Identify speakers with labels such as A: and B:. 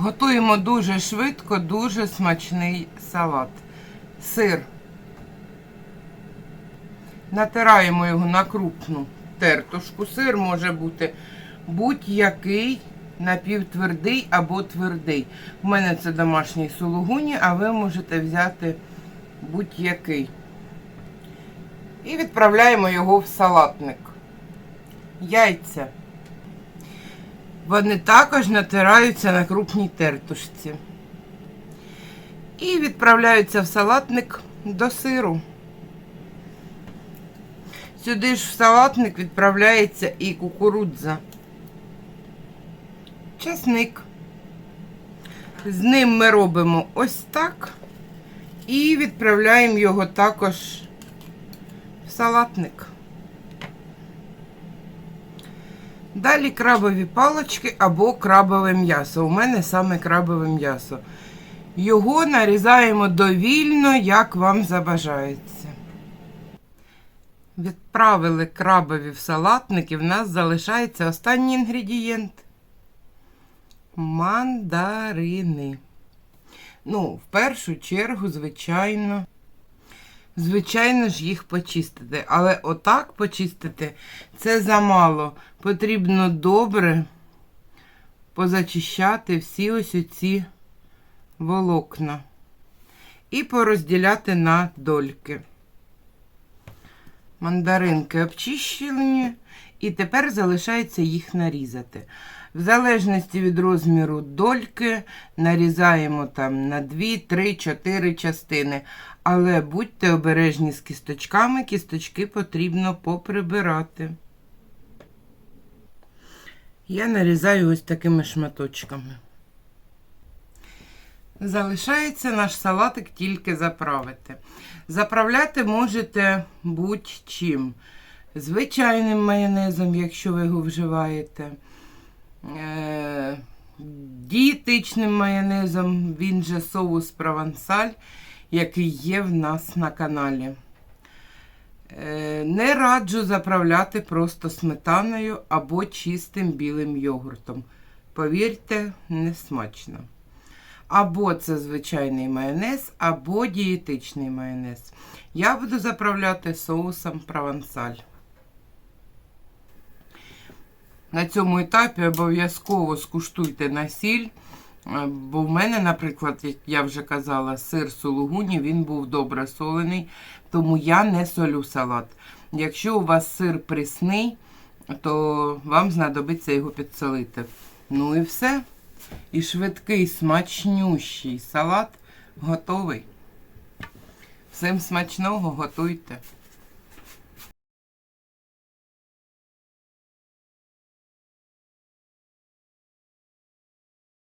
A: Готуємо дуже швидко, дуже смачний салат. Сир. Натираємо його на крупну тертушку. Сир може бути будь-який напівтвердий або твердий. У мене це домашній сулугуні, а ви можете взяти будь-який. І відправляємо його в салатник. Яйця. Вони також натираються на крупній тертушці. І відправляються в салатник до сиру. Сюди ж в салатник відправляється і кукурудза. Часник. З ним ми робимо ось так. І відправляємо його також в салатник. Далі крабові палочки або крабове м'ясо. У мене саме крабове м'ясо. Його нарізаємо довільно, як вам забажається. Відправили крабові в салатник і в нас залишається останній інгредієнт. Мандарини. Ну, в першу чергу, звичайно, звичайно ж їх почистити. Але отак почистити це замало. Потрібно добре позачищати всі ось оці волокна і порозділяти на дольки. Мандаринки обчищені, і тепер залишається їх нарізати. В залежності від розміру дольки нарізаємо там на 2, 3, 4 частини. Але будьте обережні з кісточками, кісточки потрібно поприбирати. Я нарізаю ось такими шматочками. Залишається наш салатик тільки заправити. Заправляти можете будь-чим. Звичайним майонезом, якщо ви його вживаєте. Е, Дієтичним майонезом, він же соус провансаль, який є в нас на каналі. Е, Не раджу заправляти просто сметаною або чистим білим йогуртом. Повірте, не смачно. Або це звичайний майонез, або дієтичний майонез. Я буду заправляти соусом провансаль. На цьому етапі обов'язково скуштуйте на сіль. е, Бо в мене, наприклад, як я вже казала, сир сулугуні, він був добре солений, тому я не солю салат. Якщо у вас сир прісний, то вам знадобиться його підсолити. Ну і все. І швидкий, смачнющий салат готовий. Всім смачного готуйте.